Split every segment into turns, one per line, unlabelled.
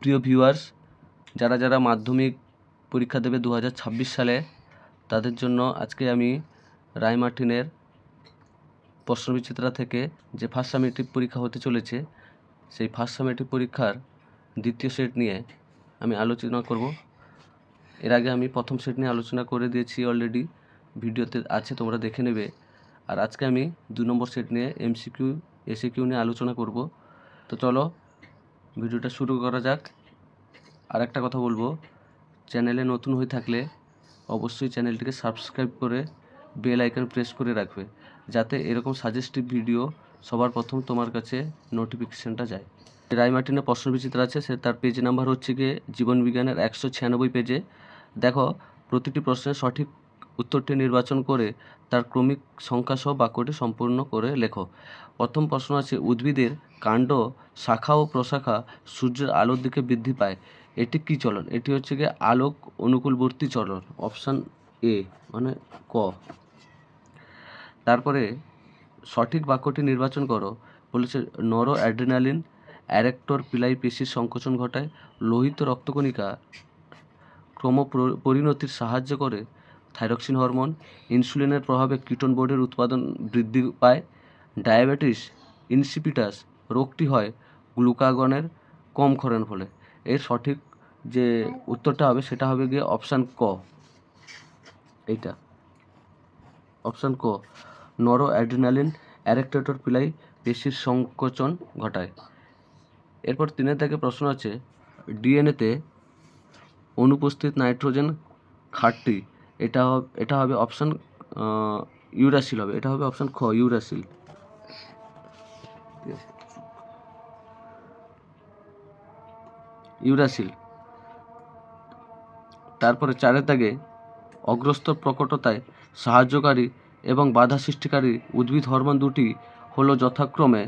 প্রিয় ভিউয়ার্স যারা যারা মাধ্যমিক পরীক্ষা দেবে দু হাজার ছাব্বিশ সালে, তাদের জন্য আজকে আমি রায় মার্টিনের প্রশ্নবিচিত্রা থেকে যে ফার্স্ট সামেটিভ পরীক্ষা হতে চলেছে, সেই ফার্স্ট সামেটিভ পরীক্ষার দ্বিতীয় সেট নিয়ে আমি আলোচনা করব। এর আগে আমি প্রথম সেট নিয়ে আলোচনা করে দিয়েছি অলরেডি ভিডিওতে আছে, তোমরা দেখে নেবে। আর আজকে আমি দু নম্বর সেট নিয়ে এমসিকিউ এসিকিউ নিয়ে আলোচনা করব। তো চলো ভিডিওটা শুরু করা যাক। আর একটা কথা বলব, চ্যানেলে নতুন হয়ে থাকলে অবশ্যই চ্যানেলটিকে সাবস্ক্রাইব করে বেল আইকন প্রেস করে রাখবে, যাতে এরকম সাজেস্টিভ ভিডিও সবার প্রথম তোমার কাছে নোটিফিকেশানটা যায়। রায় মার্টিনের প্রশ্ন বিচিত্র আছে, সে তার পেজ নাম্বার হচ্ছে গিয়ে জীবনবিজ্ঞানের একশো ছিয়ানব্বই পেজে দেখো, প্রতিটি প্রশ্নের সঠিক উত্তরটি নির্বাচন করে তার ক্রমিক সংখ্যাসহ বাক্যটি সম্পূর্ণ করে লেখো। প্রথম প্রশ্ন আছে, উদ্ভিদের কাণ্ড, শাখা ও প্রশাখা সূর্যের আলোর দিকে বৃদ্ধি পায়। এটি কী চলন? এটি হচ্ছে গিয়ে আলোক অনুকূলবর্তী চলন, অপশান এ মানে ক। তারপরে সঠিক বাক্যটি নির্বাচন করো। বলেছে নর অ্যাড্রিনালিন অ্যারেক্টর পিলাই পেশির সংকোচন ঘটায়, লোহিত রক্তকণিকা ক্রম প্র- পরিণতির সাহায্য করে থাইরক্সিন হরমোন, ইনসুলিনের প্রভাবে কিটোন বোর্ডের উৎপাদন বৃদ্ধি পায়, ডায়াবেটিস, ইনসিপিটাস রোগটি হয় গ্লুকাগনের কম ক্ষরণ ফলে। এর সঠিক যে উত্তরটা হবে সেটা হবে গিয়ে অপশান ক। এইটা। অপশান ক নরো অ্যাড্রিনালিন অ্যারেক্টেটর পিলাই পেশির সংকোচন ঘটায়। এরপর তিনের থেকে প্রশ্ন আছে ডিএনএতে অনুপস্থিত নাইট্রোজেন ঘাটতি এটা এটা হবে অপশান ইউরাসিল হবে। এটা হবে অপশান খ ইউরাসিল ইউরাসিল তারপরে চারের দাগে অগ্রস্তর প্রকটতায় সাহায্যকারী এবং বাধা সৃষ্টিকারী উদ্ভিদ হরমোন দুটি হলো যথাক্রমে,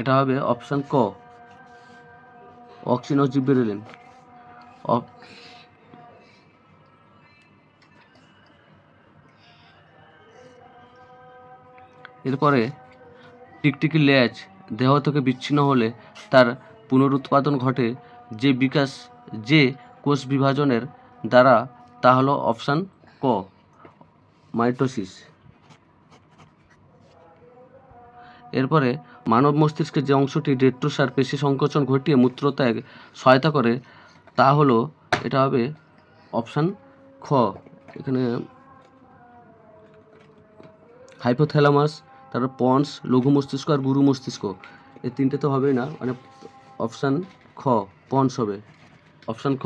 এটা হবে অপশান ক অক্সিন এরপরে টিকটিকি ল্যাচ দেহ থেকে বিচ্ছিন্ন হলে তার পুনরুৎপাদন ঘটে যে বিকাশ, যে কোষ বিভাজনের দ্বারা, তা হলো অপশান ক, মাইটোসিস। এরপরে মানব মস্তিষ্কের যে অংশটি ডেট্রোসার পেশি সংকোচন ঘটিয়ে মূত্রত্যাগ সহায়তা করে, তা হলো, এটা হবে অপশান খ। এখানে হাইপোথ্যালামাস তারপর পন্স, লঘু মস্তিষ্ক আর গুরু মস্তিষ্ক। এই তিনটে তো হবেই না মানে অপশান খ, পন্স হবে। অপশান খ।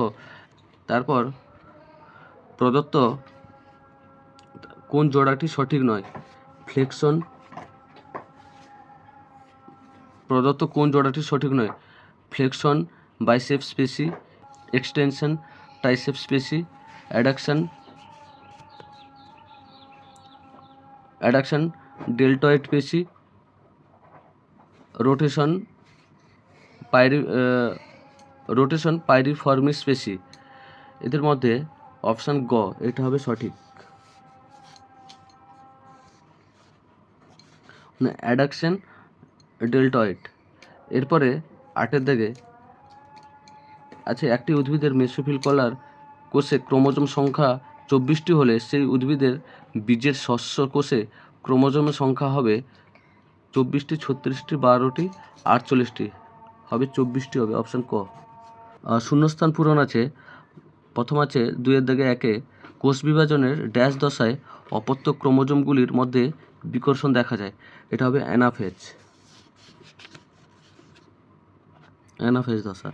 তারপর প্রদত্ত কোন জোড়াটি সঠিক নয়? ফ্লেকশন প্রদত্ত কোন জোড়াটি সঠিক নয়? ফ্লেকশন বাইসেপ স্পেসি এক্সটেনশন ট্রাইসেপ স্পেসি অ্যাডাকশন অ্যাডাকশন ডেল্টয়েড পেশি, রোটেশন পাইরি রোটেশন পাইরিফর্মিস পেশি। এদের মধ্যে অপশান গ, এটা হবে সঠিক। মানে অ্যাডাকশন ডেল্টয়েড। এরপরে আটের দিকে আছে একটি উদ্ভিদের মেসোফিল কলার কোষে ক্রোমোজোম সংখ্যা চব্বিশটি হলে সেই উদ্ভিদের বীজের শস্য কোষে ক্রোমোজোমের সংখ্যা হবে চব্বিশটি, ছত্রিশটি, বারোটি, আটচল্লিশটি। হবে চব্বিশটি হবে অপশান ক। শূন্যস্থান পূরণ আছে। প্রথম আছে দুইয়ের দাগে একে। কোষ বিভাজনের ড্যাশ দশায় অপত্য ক্রোমোজোমগুলির মধ্যে বিকর্ষণ দেখা যায়। এটা হবে অ্যানাফেজ। অ্যানাফেজ দশা।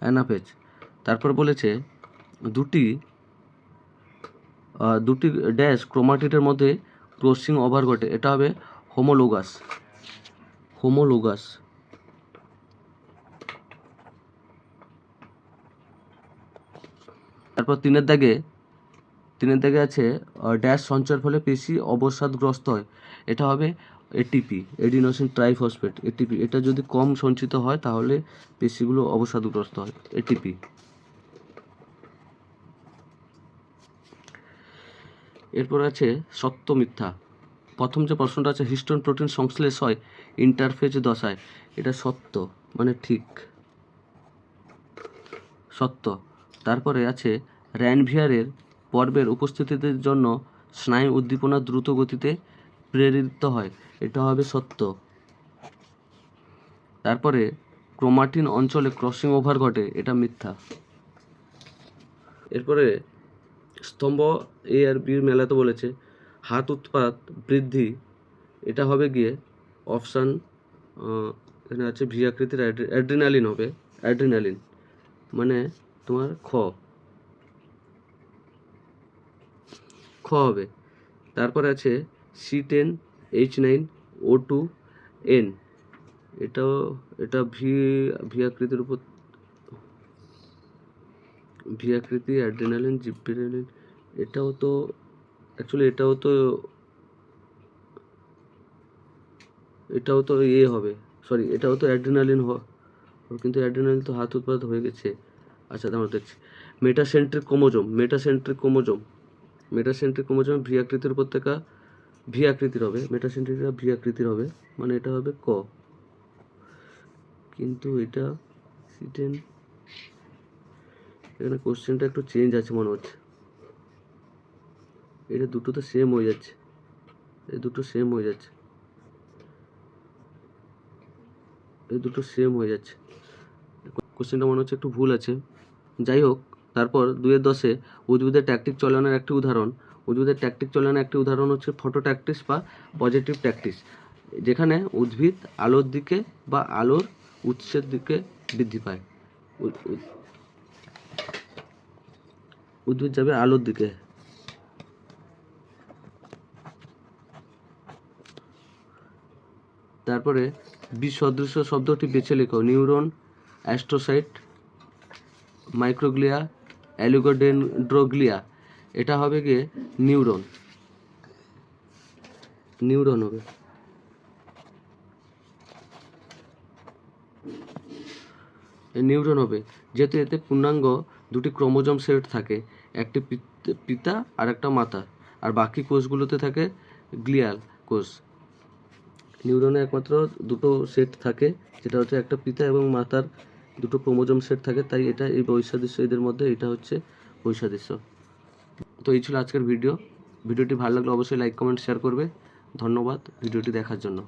অ্যানাফেজ। তারপর বলেছে দুটি দুটি ড্যাশ ক্রোমাটিডের মধ্যে ক্রসিং ওভার ঘটে। এটা হবে হোমোলোগাস হোমোলোগাস তারপর তিনের দাগে তিনের দাগে আছে ড্যাশ সঞ্চয়ের ফলে পেশি অবসাদগ্রস্ত হয়। এটা হবে এটিপি এডিনোসিন ট্রাইফসফেট এটিপি এটা যদি কম সঞ্চিত হয়, তাহলে পেশিগুলো অবসাদগ্রস্ত হয়। এটিপি এরপর আছে সত্য মিথ্যা। প্রথম যে প্রশ্নটা আছে, হিস্টোন প্রোটিন সংশ্লেষ হয় ইন্টারফেজ দশায়। এটা সত্য মানে ঠিক। সত্য। তারপরে আছে, র্যানভিয়ারের পর্বের উপস্থিতির জন্য স্নায়ু উদ্দীপনা দ্রুত গতিতে প্রেরিত হয়। এটা হবে সত্য। তারপরে, ক্রোমাটিন অঞ্চলে ক্রসিং ওভার ঘটে। এটা মিথ্যা। এরপরে স্তম্ভ এ আর বির মেলাতে বলেছে, হাত উৎপাদ বৃদ্ধি, এটা হবে গিয়ে অপশান এখানে আছে ভি আকৃতির অ্যাড্রিনালিন হবে অ্যাড্রিনালিন মানে তোমার খ। খ হবে, তারপর আছে C ten H nine O two N এটাও, এটা ভি ভি আকৃতির উপর ভি আকৃতি অ্যাড্রেনালিন জিব্রেনালিন এটাও তো অ্যাকচুয়ালি এটাও তো এটাও তো ইয়ে হবে সরি এটাও তো অ্যাড্রেনালিন কিন্তু অ্যাড্রেনালিন তো হাত উৎপাদ হয়ে গেছে। আচ্ছা আমরা দেখছি। Metacentric chromosome metacentric chromosome metacentric chromosome V আকৃতির উপর থেকে ভি আকৃতির হবে মেটাসেন্ট্রিকটা ভি আকৃতির হবে মানে এটা হবে ক। কিন্তু এটা, সিটেন এখানে কোশ্চেনটা একটু চেঞ্জ আছে মনে হচ্ছে। এটা দুটো তো সেম হয়ে যাচ্ছে। এই দুটো সেম হয়ে যাচ্ছে। এই দুটো সেম হয়ে যাচ্ছে। কোশ্চেনটা মনে হচ্ছে একটু ভুল আছে। যাই হোক, তারপর দুয়ের দশে উদ্ভিদের ট্যাকটিক চলনের একটি উদাহরণ। উদ্ভিদের ট্যাকটিক চলনের একটি উদাহরণ হচ্ছে ফটো ট্যাকটিস বা পজিটিভ ট্যাকটিস যেখানে উদ্ভিদ আলোর দিকে বা আলোর উৎসের দিকে বৃদ্ধি পায়। উদ্ভিদ যাবে আলোর দিকে। তারপরে বিসদৃশ্য শব্দটি বেছে লেখো। Neuron, astrocyte, microglia, oligodendroglia. এটা হবে গিয়ে নিউরন। নিউরন হবে। নিউরন হবে। যেহেতু এতে পূর্ণাঙ্গ দুটি ক্রোমোজোম সেট থাকে, একটি পিতা আর একটা মাতা, আর বাকি কোষগুলোতে থাকে গ্লিয়াল কোষ। নিউরনে একমাত্র দুটো সেট থাকে, যেটা হচ্ছে একটা পিতা এবং মাতার দুটো ক্রোমোজোম সেট থাকে, তাই এটা এই বৈসাদৃশ্য এদের মধ্যে এটা হচ্ছে বৈসাদৃশ্য তো এই ছিল আজকের ভিডিও। ভিডিওটি ভালো লাগলে অবশ্যই লাইক, কমেন্ট, শেয়ার করবে। ধন্যবাদ ভিডিওটি দেখার জন্য।